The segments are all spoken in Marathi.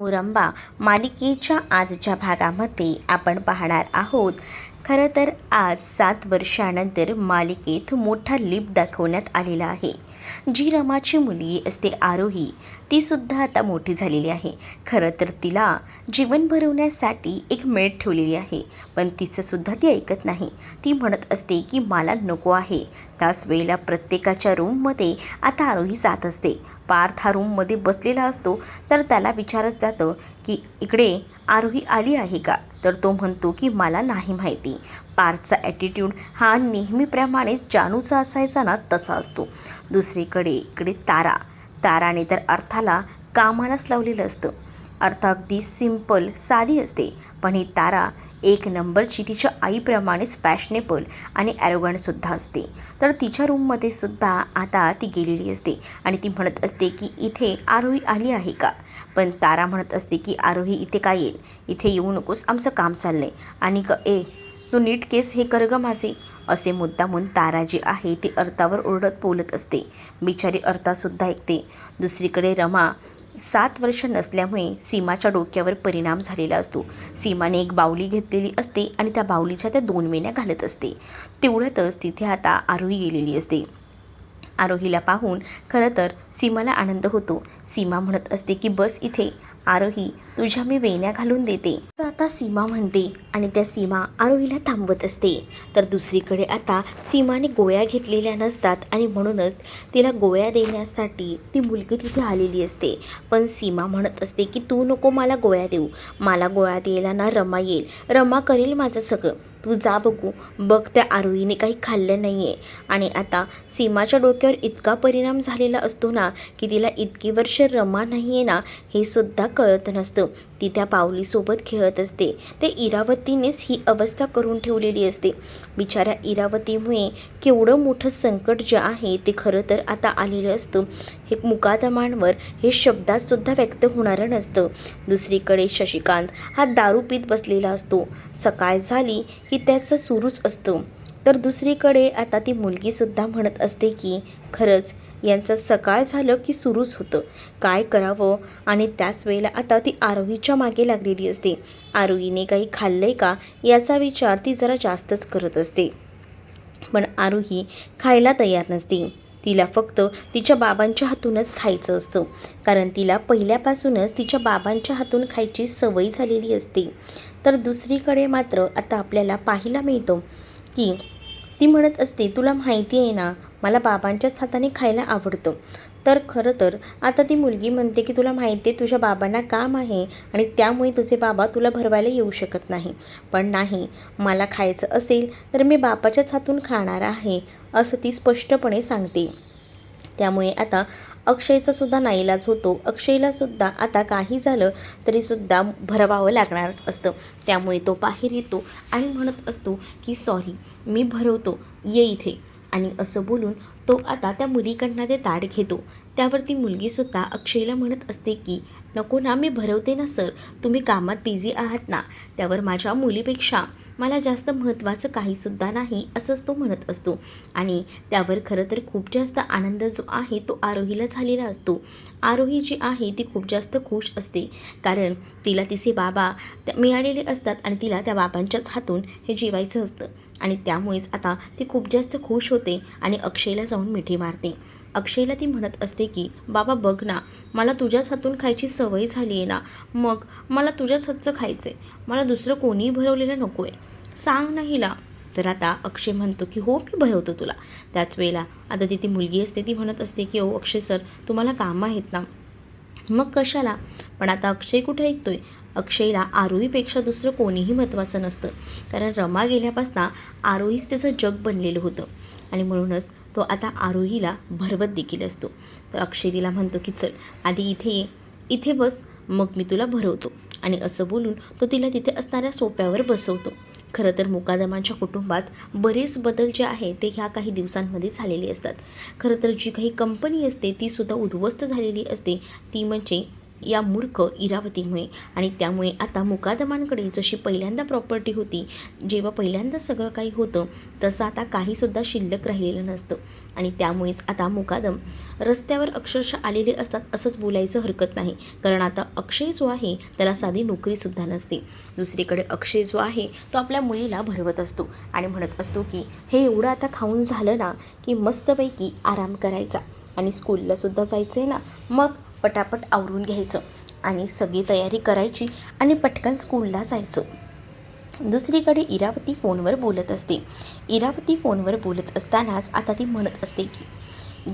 मुरंबा मालिकेच्या आजच्या भागामध्ये आपण पाहणार आहोत. खरं तर आज सात वर्षानंतर मालिकेत मोठा लिप दाखवण्यात आलेला आहे. जी रमाची मुलगी असते आरोही ती सुद्धा आता मोठी झालेली आहे. खरं तर तिला जीवन भरवण्यासाठी एक मेट ठेवलेली आहे पण तिचं सुद्धा ती ऐकत नाही. ती म्हणत असते की मला नको आहे. त्याच वेळेला प्रत्येकाच्या रूममध्ये आता आरोही जात असते. पार्थ हा रूममध्ये बसलेला असतो तर त्याला विचारत जातं की इकडे आरोही आली आहे का? तर तो म्हणतो की मला नाही माहिती. पार्थचा ॲटिट्यूड हा नेहमीप्रमाणेच जानूचा असायचा ना तसा असतो. दुसरीकडे इकडे तारा. ताराने तर अर्थाला कामालाच लावलेलं असतं. अर्थ अगदी सिंपल साधी असते. पण ही तारा एक नंबरची तिच्या आईप्रमाणेच फॅशनेबल आणि ॲरोगणसुद्धा असते. तर तिच्या रूममध्ये सुद्धा आता ती गेलेली असते आणि ती म्हणत असते की इथे आरोही आली आहे का? पण तारा म्हणत असते की आरोही इथे काय येईल? इथे येऊ नकोस आमचं काम चाललं आहे आणि क ए तू नीट केस हे कर ग माझे. असे मुद्दामून तारा जी आहे ती अर्थावर ओरडत बोलत असते. बिचारी अर्थासुद्धा ऐकते. दुसरीकडे रमा सात वर्ष नसल्यामुळे सीमाच्या डोक्यावर परिणाम झालेला असतो. सीमाने एक बावली घेतलेली असते आणि त्या बावलीच्या त्या दोन वेण्या घालत असते. तेवढ्यातच तिथे आता आरोही गेलेली असते. आरोहीला पाहून खरं तर सीमाला आनंद होतो. सीमा म्हणत असते की बस इथे. आरोही तुझ्या मी वेण्या घालून देते. आता सीमा म्हणते आणि त्या सीमा आरोहीला थांबवत असते. तर दुसरीकडे आता सीमाने गोळ्या घेतलेल्या नसतात आणि म्हणूनच तिला गोळ्या देण्यासाठी ती मुलगी तिथे आलेली असते. पण सीमा म्हणत असते की तू नको मला गोळ्या देऊ. मला गोळ्या द्यायला ना रमा येईल. रमा करेल माझं सगळं. तू जा बघू. बघ त्या आरोहीने काही खाल्लं नाही आहे आणि आता सीमाच्या डोक्यावर इतका परिणाम झालेला असतो ना की तिला इतकी वर्ष रमा नाही आहे ना हे सुद्धा कळत नसतं. ती त्या पावलीसोबत खेळत असते. ते इरावतीनेच ही अवस्था करून ठेवलेली असते. बिचाऱ्या इरावतीमुळे केवढं मोठं संकट जे आहे ते खरं तर आता आलेलं असतं. हे मुकादमांवर हे शब्दातसुद्धा व्यक्त होणारं नसतं. दुसरीकडे शशिकांत हा दारू पीत बसलेला असतो. सकाळ झाली की त्याचं सुरूच असतं. तर दुसरीकडे आता ती मुलगीसुद्धा म्हणत असते की खरंच यांचं सकाळ झालं की सुरूच होतं. काय करावं? आणि त्याच वेळेला आता ती आरोहीच्या मागे लागलेली असते. आरोहीने काही खाल्लंय का? याचा विचार ती जरा जास्तच करत असते. पण आरोही खायला तयार नसते. तिला फक्त तिच्या बाबांच्या हातूनच खायचं असतं. कारण तिला पहिल्यापासूनच तिच्या बाबांच्या हातून खायची सवय झालेली असते. तर दुसरीकडे मात्र आता आपल्याला पाहायला मिळतं की ती म्हणत असते तुला माहिती आहे ना मला बाबांच्याच हाताने खायला आवडतं. तर खरं तर आता ती मुलगी म्हणते की तुला माहिती आहे तुझ्या बाबांना काम आहे आणि त्यामुळे तुझे बाबा तुला भरवायला येऊ शकत नाही. पण नाही मला खायचं असेल तर मी बापाच्याच हातून खाणार आहे असं ती स्पष्टपणे सांगते. त्यामुळे आता अक्षयचा सुद्धा नाईलाज होतो. अक्षयलासुद्धा आता काही झालं तरीसुद्धा भरवावं लागणारच असतं. त्यामुळे तो बाहेर येतो आणि म्हणत असतो की सॉरी मी भरवतो. ये इथे. आणि असं बोलून तो आता त्या मुलीकडनं ते ताट घेतो. त्यावरती मुलगीसुद्धा अक्षयला म्हणत असते की नको ना मी भरवते ना सर. तुम्ही कामात बिझी आहात ना त्यावर माझ्या मुलीपेक्षा मला जास्त महत्त्वाचं काहीसुद्धा नाही असंच तो म्हणत असतो. आणि त्यावर खरं तर खूप जास्त आनंद जो आहे तो आरोहीला झालेला असतो. आरोही जी आहे ती खूप जास्त खुश असते. कारण तिला तिचे बाबा मिळालेले असतात आणि तिला त्या बाबांच्याच हातून हे जेवायचं असतं. आणि त्यामुळेच आता ती खूप जास्त खुश होते आणि अक्षयला जाऊन मिठी मारते. अक्षयला ती म्हणत असते की बाबा बघ ना मला तुझ्याच हातून खायची सवय झाली आहे ना. मग मला तुझ्याच हातचं खायचं आहे मला दुसरं कोणीही भरवलेलं नको आहे सांग ना. हिला तर आता अक्षय म्हणतो की हो मी भरवतो तुला. त्याच वेळेला आता ती ती मुलगी असते ती म्हणत असते की ओ अक्षय सर तुम्हाला कामं आहेत ना. मग कशाला? पण आता अक्षय कुठे ऐकतोय? अक्षयला आरोहीपेक्षा दुसरं कोणीही महत्त्वाचं नसतं. कारण रमा गेल्यापासून आरोहीच त्याचं जग बनलेलं होतं. आणि म्हणूनच तो आता आरोहीला भरवत देखील असतो. तर अक्षय तिला म्हणतो की चल आधी इथे ये. इथे बस मग मी तुला भरवतो. आणि असं बोलून तो तिला तिथे असणाऱ्या सोप्यावर बसवतो. खरं तर मुकादमांच्या कुटुंबात बरेच बदल जे आहे ते ह्या काही दिवसांमध्ये झालेले असतात. खरं तर जी काही कंपनी असते ती सुद्धा उद्ध्वस्त झालेली असते. ती म्हणजे या मूर्ख इरावतीमुळे. आणि त्यामुळे आता मुकादमांकडे जशी पहिल्यांदा प्रॉपर्टी होती जेव्हा पहिल्यांदा सगळं काही होतं तसं आता काहीसुद्धा शिल्लक राहिलेलं नसतं. आणि त्यामुळेच आता मुकादम रस्त्यावर अक्षरशः आलेले असतात असंच बोलायचं हरकत नाही. कारण आता अक्षय जो आहे त्याला साधी नोकरीसुद्धा नसते. दुसरीकडे अक्षय जो आहे तो आपल्या मुलीला भरवत असतो. आणि म्हणत असतो की हे एवढं आता खाऊन झालं ना की मस्तपैकी आराम करायचा. आणि स्कूललासुद्धा जायचं आहे ना मग पटापट आवरून घ्यायचं आणि सगळी तयारी करायची आणि पटकन स्कूलला जायचं. दुसरीकडे इरावती फोनवर बोलत असते. इरावती फोनवर बोलत असतानाच आता ती म्हणत असते की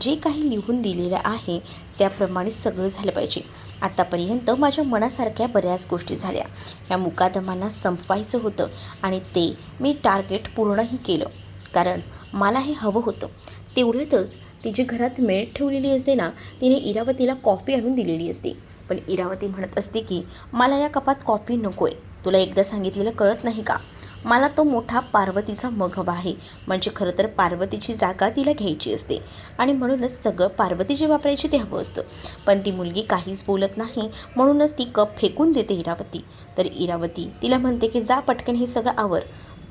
जे काही लिहून दिलेलं आहे त्याप्रमाणे सगळं झालं पाहिजे. आतापर्यंत माझ्या मनासारख्या बऱ्याच गोष्टी झाल्या. या मुकादमांना संपवायचं होतं आणि ते मी टार्गेट पूर्णही केलं. कारण मला हे हवं होतं. तेवढ्यातच तिची घरात मेळ ठेवलेली असते ना तिने इरावतीला कॉफी आणून दिलेली असते. पण इरावती म्हणत असते की मला या कपात कॉफी नको आहे तुला एकदा सांगितलेलं कळत नाही का? मला तो मोठा पार्वतीचा मग हवा आहे. म्हणजे खरं तर पार्वतीची जागा तिला घ्यायची असते. आणि म्हणूनच सगळं पार्वती जे वापरायची ते हवं असतं. पण ती मुलगी काहीच बोलत नाही. म्हणूनच ती कप फेकून देते इरावती. तर इरावती तिला म्हणते की जा पटकन हे सगळं आवर.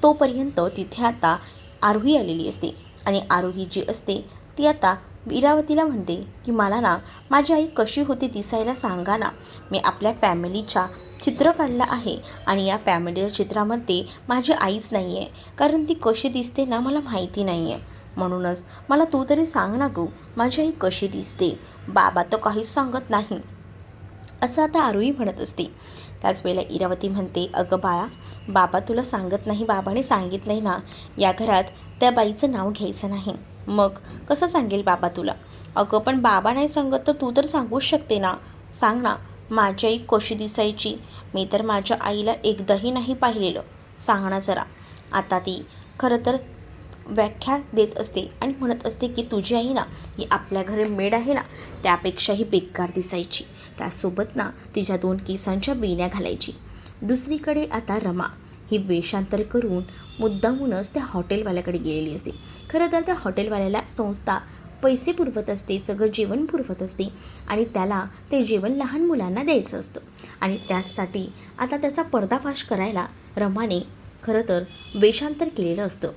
तोपर्यंत तिथे आता आरोही आलेली असते. आणि आरोही जी असते ती आता इरावतीला म्हणते की मला ना माझी आई कशी होती दिसायला सांगा ना. मी आपल्या फॅमिलीच्या चित्र काढलं आहे आणि या फॅमिलीच्या चित्रामध्ये माझी आईच नाही आहे कारण ती कशी दिसते ना मला माहिती नाही आहे म्हणूनच मला तू तरी सांग ना गो माझी आई कशी दिसते? बाबा तर काहीच सांगत नाही. असं आता आरोही म्हणत असते. त्याच वेळेला इरावती म्हणते अगं बाळा बाबा तुला सांगत नाही बाबाने सांगितलं ना या घरात त्या बाईचं नाव घ्यायचं नाही. मग कसं सांगेल बाबा तुला? अगं पण बाबा नाही सांगत तर तू तर सांगूच शकते ना. सांग ना माझी आई कशी दिसायची? मी तर माझ्या आईला एकदाही नाही पाहिलेलं. सांग ना जरा. आता ती खरं तर व्याख्या देत असते आणि म्हणत असते की तुझी आई ना ही आपल्या घरी मेड आहे ना त्यापेक्षाही बेकार दिसायची. त्यासोबत ना तिच्या दोन केसांच्या बेण्या घालायची. दुसरीकडे आता रमा. ही वेषांतर करून मुद्दामूनच त्या हॉटेलवाल्याकडे गेलेली असते. खरं तर त्या हॉटेलवाल्याला संस्था पैसे पुरवत असते सगळं जेवण पुरवत असते आणि त्याला ते जेवण लहान मुलांना द्यायचं असतं. आणि त्याचसाठी आता त्याचा पर्दाफाश करायला रमाने खरं तर वेषांतर केलेलं असतं.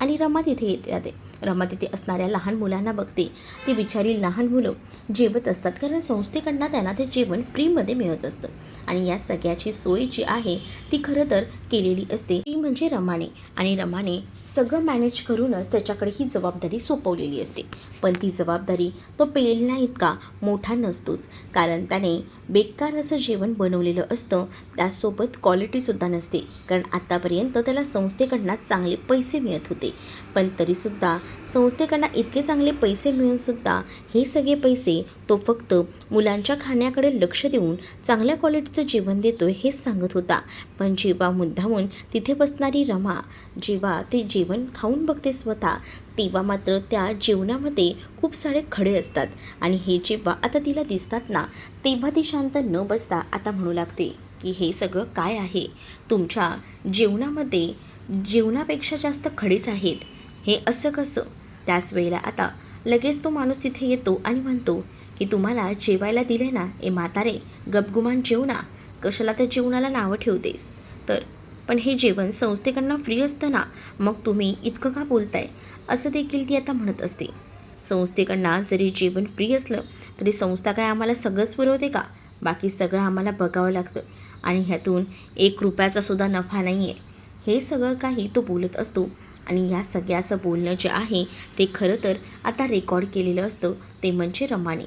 आणि रमा तिथे येते जाते. रमा तिथे असणाऱ्या लहान मुलांना बघते. ती बिचारी लहान मुलं जेवत असतात. कारण संस्थेकडनं त्यांना ते जेवण फ्रीमध्ये मिळत असतं. आणि या सगळ्याची सोय जी आहे ती खरं तर केलेली असते. ती म्हणजे रमाने. आणि रमाने सगळं मॅनेज करूनच त्याच्याकडे ही जबाबदारी सोपवलेली असते. पण ती जबाबदारी तो पेलण्या इतका मोठा नसतोच. कारण त्याने बेकार असं जेवण बनवलेलं असतं त्यासोबत क्वालिटीसुद्धा नसते. कारण आत्तापर्यंत त्याला संस्थेकडनं चांगले पैसे मिळत होते. पण तरीसुद्धा संस्थेकडनं इतके चांगले पैसे मिळूनसुद्धा हे सगळे पैसे तो फक्त मुलांच्या खाण्याकडे लक्ष देऊन चांगल्या क्वालिटीचं जेवण देतो हेच सांगत होता. पण जेव्हा मुद्दामून तिथे बसणारी रमा जेव्हा ते जेवण खाऊन बघते स्वतः तेव्हा मात्र त्या जेवणामध्ये खूप सारे खडे असतात. आणि हे जेव्हा आता तिला दिसतात ना तेव्हा ती शांत न बसता आता म्हणू लागते की हे सगळं काय आहे? तुमच्या जेवणामध्ये जेवणापेक्षा जास्त खडेच आहेत. हे असं कसं? त्याच वेळेला आता लगेच तो माणूस तिथे येतो आणि म्हणतो की तुम्हाला जेवायला दिले ना ए म्हातारे गपगुमान जेवणा कशाला त्या जेवणाला नावं ठेवतेस? तर पण हे जेवण संस्थेकडनं फ्री असतं ना. मग तुम्ही इतकं का बोलताय? असं देखील ती आता म्हणत असते. संस्थेकडनं जरी जेवण फ्री असलं तरी संस्था काय आम्हाला सगळंच पुरवते का? बाकी सगळं आम्हाला बघावं लागतं. आणि ह्यातून एक रुपयाचा सुद्धा नफा नाही आहे हे सगळं काही तो बोलत असतो. आणि ह्या सगळ्याचं बोलणं जे आहे ते खरं तर आता रेकॉर्ड केलेलं असतं ते म्हणजे रमाने.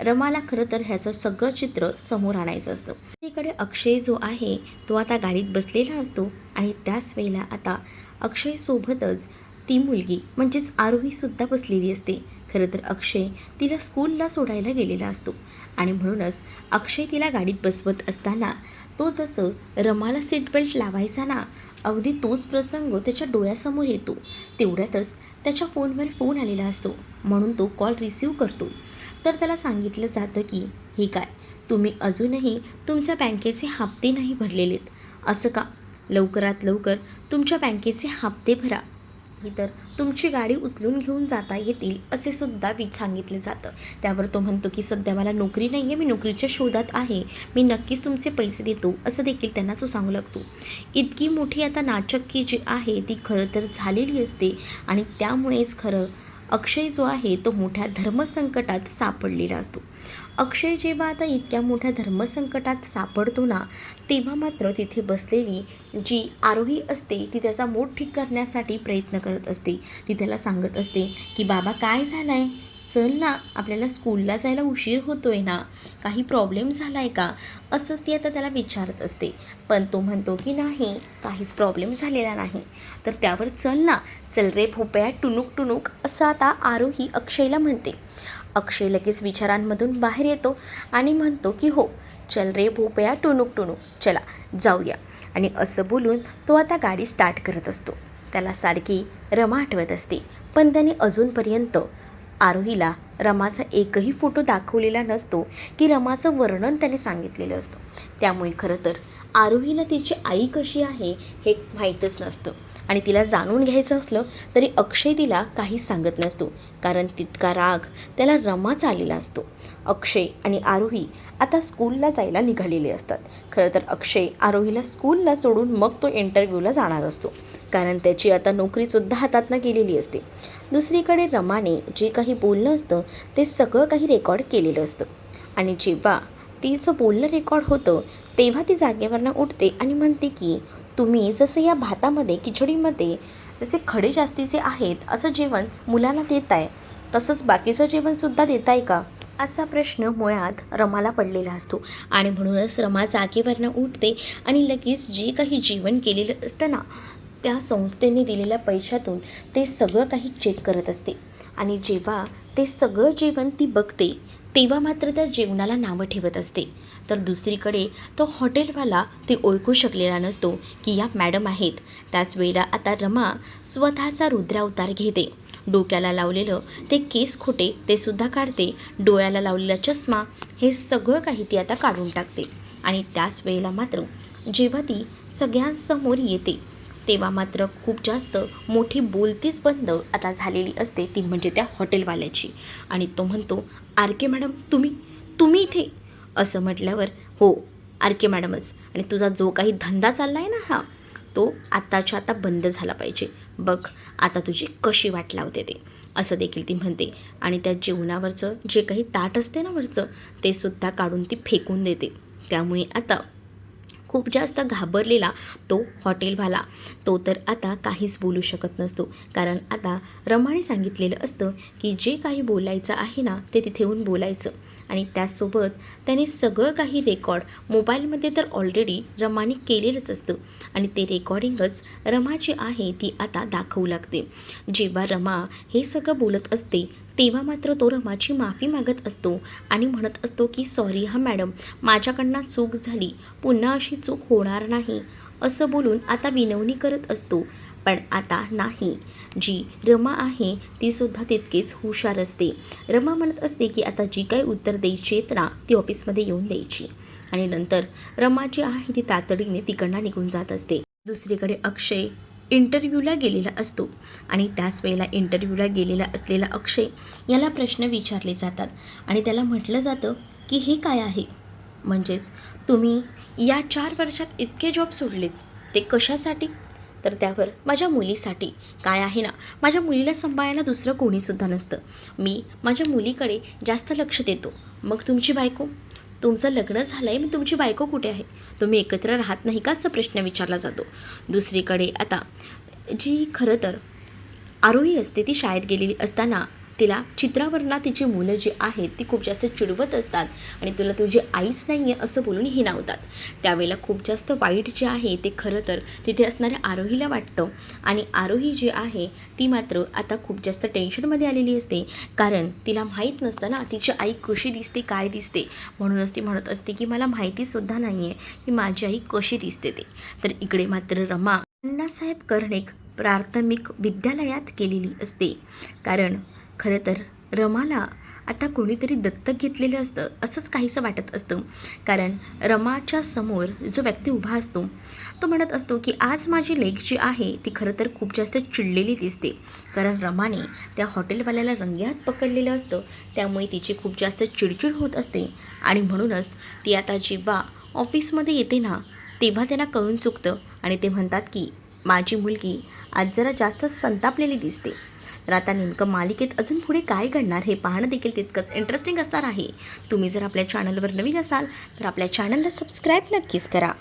रमाला खरं तर ह्याचं सगळं चित्र समोर आणायचं असतं. तिकडे अक्षय जो आहे तो आता गाडीत बसलेला असतो. आणि त्याच वेळेला आता अक्षयसोबतच ती मुलगी म्हणजेच आरोहीसुद्धा बसलेली असते. खरं तर अक्षय तिला स्कूलला सोडायला गेलेला असतो. आणि म्हणूनच अक्षय तिला गाडीत बसवत असताना तो जसं रमाला सीट बेल्ट लावायचा ना अगदी तोच प्रसंग त्याच्या डोळ्यासमोर येतो. तेवढ्यातच त्याच्या फोनवर फोन आलेला असतो. म्हणून तो कॉल रिसीव करतो. तर त्याला सांगितलं जातं की हे काय तुम्ही अजूनही तुमच्या बँकेचे हप्ते नाही भरलेलेत. असं का? लवकरात लवकर तुमच्या बँकेचे हप्ते भरा. नाही तर तुमची गाडी उचलून घेऊन जाता येतील असे सुद्धा वि सांगितले जातं. त्यावर तो म्हणतो की सध्या मला नोकरी नाही आहे मी नोकरीच्या शोधात आहे. मी नक्कीच तुमचे पैसे देतो असं देखील त्यांना तो सांगू लागतो. इतकी मोठी आता नाचक्की जी आहे ती खरं तर झालेली असते आणि त्यामुळेच खरं अक्षय जो आहे तो मोठ्या धर्मसंकटात सापडलेला असतो. अक्षय जेव्हा आता इतक्या मोठ्या धर्मसंकटात सापडतो ना तेव्हा मात्र तिथे बसलेली जी आरोही असते ती त्याचा मूड ठीक करण्यासाठी प्रयत्न करत असते. ती त्याला सांगत असते की बाबा काय झालं आहे चल ना आपल्याला स्कूलला जायला उशीर होतो आहे ना. काही प्रॉब्लेम झाला आहे का? असंच ती आता त्याला विचारत असते. पण तो म्हणतो की नाही काहीच प्रॉब्लेम झालेला नाही. तर त्यावर चल ना. चल रे भोपया टुनुक टुनूक असं आता आरोही अक्षयला म्हणते. अक्षय लगेच विचारांमधून बाहेर येतो आणि म्हणतो की हो चल रे भोपया टुणूक टुणूक चला जाऊया. आणि असं बोलून तो आता गाडी स्टार्ट करत असतो. त्याला सारखी रमा आठवत असते. पण त्याने अजूनपर्यंत आरोहीला रमाचा एकही फोटो दाखवलेला नसतो की रमाचं वर्णन त्याने सांगितलेलं असतं. त्यामुळे खरं तर आरोहीला तिची आई कशी आहे हे माहीतच नसतं. आणि तिला जाणून घ्यायचं असलं तरी अक्षय तिला काही सांगत नसतो. कारण तितका राग त्याला रमाच आलेला असतो. अक्षय आणि आरोही आता स्कूलला जायला निघालेले असतात. खरं तर अक्षय आरोहीला स्कूलला सोडून मग तो इंटरव्ह्यूला जाणार असतो. कारण त्याची आता नोकरीसुद्धा हातातनं गेलेली असते. दुसरीकडे रमाने जे काही बोलणं असतं ते सगळं काही रेकॉर्ड केलेलं असतं. आणि जेव्हा तिचं बोलणं रेकॉर्ड होतं तेव्हा ती जागेवरनं उठते आणि म्हणते की तुम्ही जसं या भातामध्ये खिचडीमध्ये जसे खडे जास्तीचे आहेत असं जेवण मुलांना देत आहे तसंच बाकीचं जेवणसुद्धा देत आहे का? असा प्रश्न मुळात रमाला पडलेला असतो. आणि म्हणूनच रमा जागेवरनं उठते आणि लगेच जे काही जेवण केलेलं असतं ना त्या संस्थेने दिलेल्या पैशातून ते सगळं काही चेक करत असते. आणि जेव्हा ते सगळं जेवण ती बघते तेव्हा मात्र त्या जेवणाला नावं ठेवत असते. तर दुसरीकडे तो हॉटेलवाला ते ओळखू शकलेला नसतो की या मॅडम आहेत. त्याच वेळेला आता रमा स्वतःचा रुद्रावतार घेते. डोक्याला लावलेलं ते केस खोटे ते सुद्धा काढते. डोळ्याला लावलेला चष्मा हे सगळं काही ती आता काढून टाकते. आणि त्याच वेळेला मात्र जेव्हा ती सगळ्यांसमोर येते तेव्हा मात्र खूप जास्त मोठी बोलतीच बंद आता झालेली असते ती म्हणजे त्या हॉटेलवाल्याची. आणि तो म्हणतो आर के मॅडम तुम्ही तुम्ही इथे असं म्हटल्यावर हो आर के मॅडमच. आणि तुझा जो काही धंदा चालला आहे ना हा तो आत्ताच्या आता बंद झाला पाहिजे. बघ आता तुझी कशी वाट लावते ते. असं देखील ती म्हणते. आणि त्या जेवणावरचं जे काही ताट असते ना वरचं ते सुद्धा काढून ती फेकून देते. त्यामुळे आता खूप जास्त घाबरलेला तो हॉटेलवाला. तो तर आता काहीच बोलू शकत नसतो. कारण आता रमाने सांगितलेलं असतं की जे काही बोलायचं आहे ना ते तिथे येऊन बोलायचं. आणि त्यासोबत त्याने सगळं काही रेकॉर्ड मोबाईलमध्ये तर ऑलरेडी रमाने केलेलंच असतं. आणि ते रेकॉर्डिंगच रमा जी आहे ती आता दाखवू लागते. जेव्हा रमा हे सगळं बोलत असते तेव्हा मात्र तो रमाची माफी मागत असतो आणि म्हणत असतो की सॉरी हा मॅडम माझ्याकडनं चूक झाली. पुन्हा अशी चूक होणार नाही. असं बोलून आता विनवणी करत असतो. पण आता नाही. जी रमा आहे तीसुद्धा तितकीच हुशार असते. रमा म्हणत असते की आता जी काही उत्तर द्यायची आहेत ना ती ऑफिसमध्ये येऊन द्यायची. आणि नंतर रमा जी आहे ती तातडीने तिकडनं निघून जात असते. दुसरीकडे अक्षय इंटरव्ह्यूला गेलेला असतो. आणि त्याच वेळेला इंटरव्ह्यूला गेलेला असलेला अक्षय याला प्रश्न विचारले जातात. आणि त्याला म्हटलं जातं की हे काय आहे? म्हणजेच तुम्ही या चार वर्षात इतके जॉब सोडलेत. ते कशासाठी? तर त्यावर माझ्या मुलीसाठी काय आहे ना? माझ्या मुलीला सांभाळायला दुसरं कोणीसुद्धा नसतं. मी माझ्या मुलीकडे जास्त लक्ष देतो. मग तुमची बायको? तुमचं लग्न झालं आहे मग तुमची बायको कुठे आहे? तुम्ही एकत्र राहत नाही का? असा प्रश्न विचारला जातो. दुसरीकडे आता जी खरं तर आरोही असते ती शाळेत गेलेली असताना तिला चित्रावरला तिची मुलं जी आहेत ती खूप जास्त चिडवत असतात आणि तुला तुझी आईच नाही आहे असं बोलून हिनावतात त्यावेळेला खूप जास्त वाईट जे आहे ते खरं तर तिथे असणाऱ्या आरोहीला वाटतं. आणि आरोही जी आहे ती मात्र आता खूप जास्त टेन्शनमध्ये आलेली असते. कारण तिला माहीत नसतं ना तिची आई कशी दिसते काय दिसते? म्हणूनच ती म्हणत असते की मला माहितीसुद्धा नाही आहे की माझी आई कशी दिसते ते. तर इकडे मात्र रमा अण्णासाहेब कर्णिक प्राथमिक विद्यालयात केलेली असते. कारण खरं तर रमाला आता कोणीतरी दत्तक घेतलेलं असतं असंच काहीसं वाटत असतं. कारण रमाच्या समोर जो व्यक्ती उभा असतो तो म्हणत असतो की आज माझी लेख जी आहे ती खरं तर खूप जास्त चिडलेली दिसते. कारण रमाने त्या हॉटेलवाल्याला रंग्यात पकडलेलं असतं त्यामुळे तिची खूप जास्त चिडचिड होत असते. आणि म्हणूनच ती आता जेव्हा ऑफिसमध्ये येते ना तेव्हा त्यांना कळून चुकतं आणि ते म्हणतात की माझी मुलगी आज जरा जास्त संतापलेली दिसते. तर आता नेमकं मालिकेत अजून पुढे काय घडणार हे पाहणं देखील तितकंच इंटरेस्टिंग असणार आहे. तुम्ही जर आपल्या चॅनलवर नवीन असाल तर आपल्या चॅनलला सबस्क्राईब नक्कीच करा.